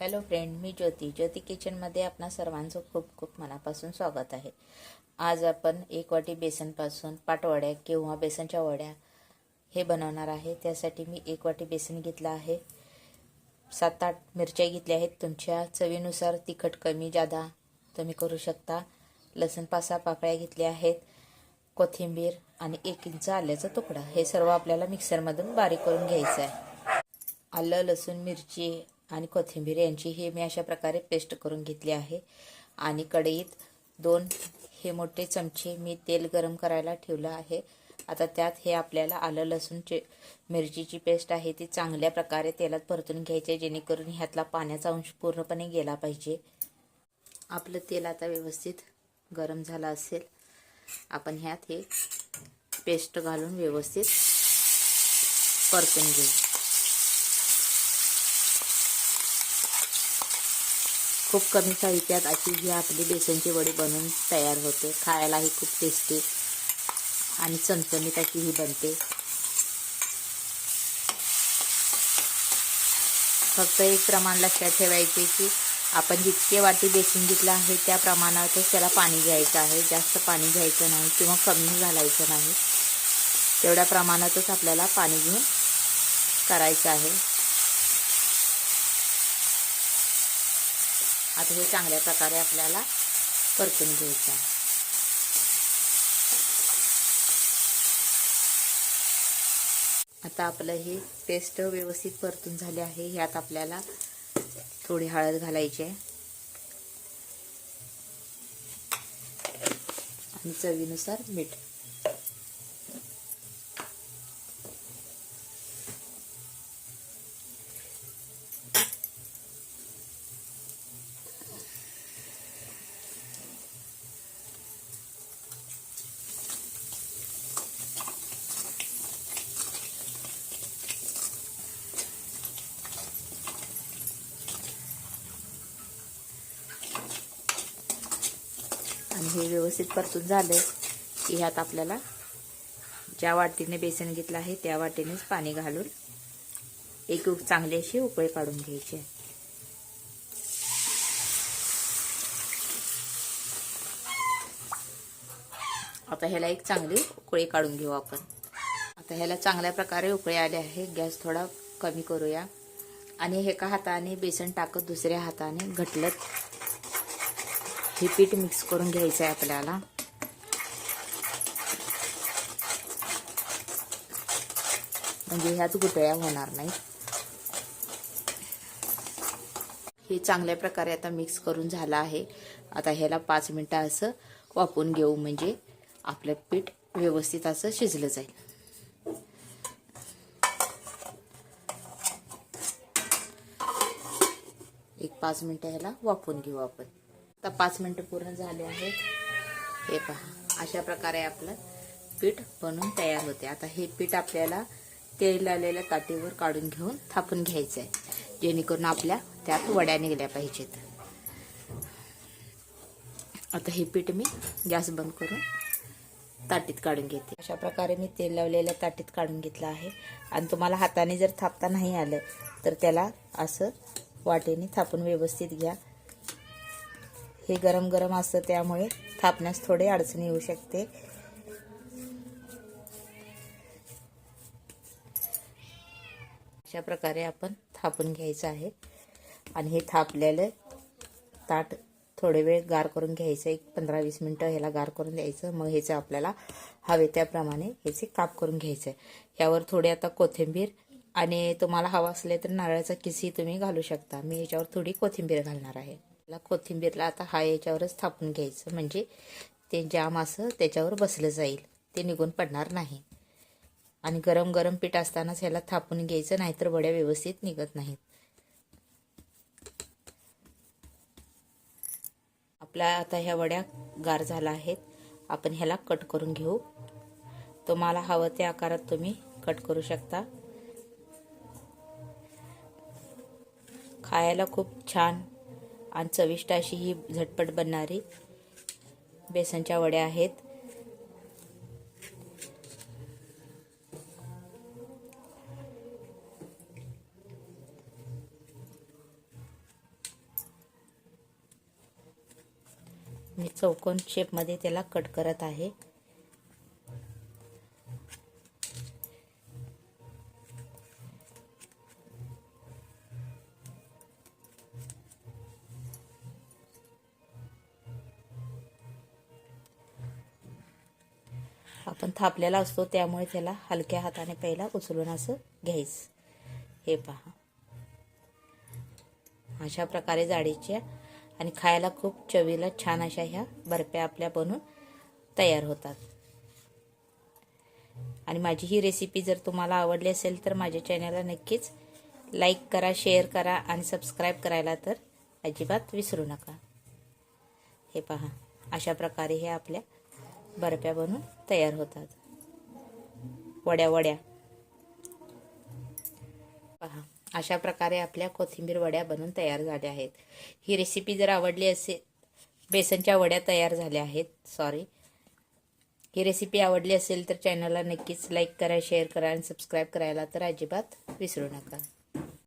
Hello friend मी ज्योती. ज्योती किचनमध्ये आपणा सर्वांचं खूप खूप मनापासून स्वागत आहे. आज आपण एक वाटी बेसनपासून पाटवड्या किंवा बेसनच्या वड्या हे बनवणार आहे. त्यासाठी मी एक वाटी बेसन घेतलं आहे. सात आठ मिरच्या घेतल्या आहेत. तुमच्या चवीनुसार तिखट कमी जादा तुम्ही करू शकता. लसूण पाच सहा पाकळ्या घेतल्या आहेत. कोथिंबीर आणि एक इंच आल्याचा तुकडा. हे सर्व आपल्याला मिक्सरमधून बारीक करून घ्यायचं आहे. आलं लसूण मिरची आणि कोथिंबीर यांची हे मी अशा प्रकारे पेस्ट करून घेतली आहे. आणि कढईत दोन हे मोठे चमचे मी तेल गरम करायला ठेवलं आहे. आता त्यात हे आपल्याला आलं लसूणचे मिरचीची पेस्ट आहे ती चांगल्या प्रकारे तेलात परतून घ्यायची जेणेकरून ह्यातला पाण्याचा अंश पूर्णपणे गेला पाहिजे. आपलं तेल आता व्यवस्थित गरम झालं असेल. आपण ह्यात हे पेस्ट घालून व्यवस्थित परतून घेऊ. खूप कमी साहित्यात अशी ही आपली बेसनची वडी बनवून तयार होते. खायलाही खूप टेस्टी आणि चमचमीत अशी ही बनते. फक्त एक प्रमाण लक्षात ठेवायचे की आपण जितके वाटी बेसन घेतलं आहे त्या प्रमाणातच त्याला पाणी घ्यायचं आहे. जास्त पाणी घ्यायचं नाही किंवा कमी घालायचं नाही. तेवढ्या प्रमाणातच आपल्याला पाणी घेऊन करायचं आहे. आता हे चांगल्या प्रकारे आपल्याला परतून घ्यायचं आहे. आता आपलं हे पेस्ट व्यवस्थित परतून झाले आहे. ह्यात आपल्याला थोडी हळद घालायची आहे. आणि चवीनुसार मीठ. आणि हे व्यवस्थित परतून झालं की ह्यात आपल्याला ज्या वाटीने बेसन घेतलं आहे त्या वाटीनेच पाणी घालून एक चांगली अशी उकळी काढून घ्यायची आहे. आता ह्याला एक चांगली उकळी काढून घेऊ आपण. आता ह्याला चांगल्या प्रकारे उकळी आले आहे. गॅस थोडा कमी करूया. आणि एका हाताने बेसन टाकत दुसऱ्या हाताने घटलत हे पीठ मिक्स करून घ्यायचं आहे आपल्याला. म्हणजे ह्याच गुटळ्या होणार नाही हे चांगल्या प्रकारे आता मिक्स करून झालं आहे. आता ह्याला पाच मिनटं असं वापरून घेऊ म्हणजे आपलं पीठ व्यवस्थित असं शिजलं जाईल. एक पाच मिनटं ह्याला वापरून घेऊ आपण. आता पाच मिनटं पूर्ण झाले आहेत. हे पहा अशा प्रकारे आपलं पीठ बनवून तयार होते. आता हे पीठ आपल्याला तेल लावलेल्या ताटीवर काढून घेऊन थापून घ्यायचं आहे जेणेकरून आपल्या त्यात वड्या निघल्या पाहिजेत. आता हे पीठ मी गॅस बंद करून ताटीत काढून घेते. अशा प्रकारे मी तेल लावलेल्या ताटीत काढून घेतलं आहे. आणि तुम्हाला हाताने जर थापता नाही आलं तर त्याला असं वाटेने थापून व्यवस्थित घ्या. हे गरम गरम असतं त्यामुळे थापण्यास थोडे अडचणी येऊ शकते. अशा प्रकारे आपण थापून घ्यायचं आहे. आणि हे थापलेलं ताट थोडे वेळ गार करून घ्यायचं. एक पंधरा वीस मिनटं ह्याला गार करून द्यायचं. मग ह्याचं आपल्याला हवे त्याप्रमाणे ह्याचे काप करून घ्यायचं. आहे ह्यावर थोडे आता कोथिंबीर आणि तुम्हाला हवा असले तर नारळाचा किसी तुम्ही घालू शकता. मी याच्यावर थोडी कोथिंबीर घालणार आहे. ला कोथिंबीरला आता हा याच्यावरच थापून घ्यायचं. म्हणजे ते जाम असं त्याच्यावर बसलं जाईल. ते निघून पडणार नाही. आणि गरम गरम पीठ असतानाच ह्याला थापून घ्यायचं नाहीतर वड्या व्यवस्थित निघत नाहीत. आपल्या आता ह्या वड्या गार झाल्या आहेत. आपण ह्याला कट करून घेऊ. तुम्हाला हवं त्या आकारात तुम्ही कट करू शकता. खायला खूप छान आणि चविष्ट अशी ही झटपट बनणारी बेसनच्या वड्या आहेत. मी चौकोन शेपमध्ये त्याला कट करत आहे. आपण थापलेला असतो त्यामुळे त्याला हलक्या हाताने पहिला उचलून असं घ्यायचं. हे पहा. अशा प्रकारे जाडीच्या आणि खायला खूप चवीला छान अशा ह्या बर्फ्या आपल्या बनून तयार होतात. आणि माझी ही रेसिपी जर तुम्हाला आवडली असेल तर माझ्या चॅनलला नक्कीच लाईक करा शेअर करा आणि सबस्क्राईब करायला तर अजिबात विसरू नका. हे पहा. अशा प्रकारे हे आपल्या बर्फ्या बनून तयार होतात. वड्या वड्या. पहा अशा प्रकारे आपल्या कोथिंबीर वड्या बनून तयार झाल्या आहेत. ही रेसिपी जर आवडली असेल बेसनच्या वड्या तयार झाल्या आहेत सॉरी ही रेसिपी आवडली असेल तर चॅनलला नक्कीच लाईक करा शेअर करा आणि सबस्क्राईब करायला तर अजिबात विसरू नका.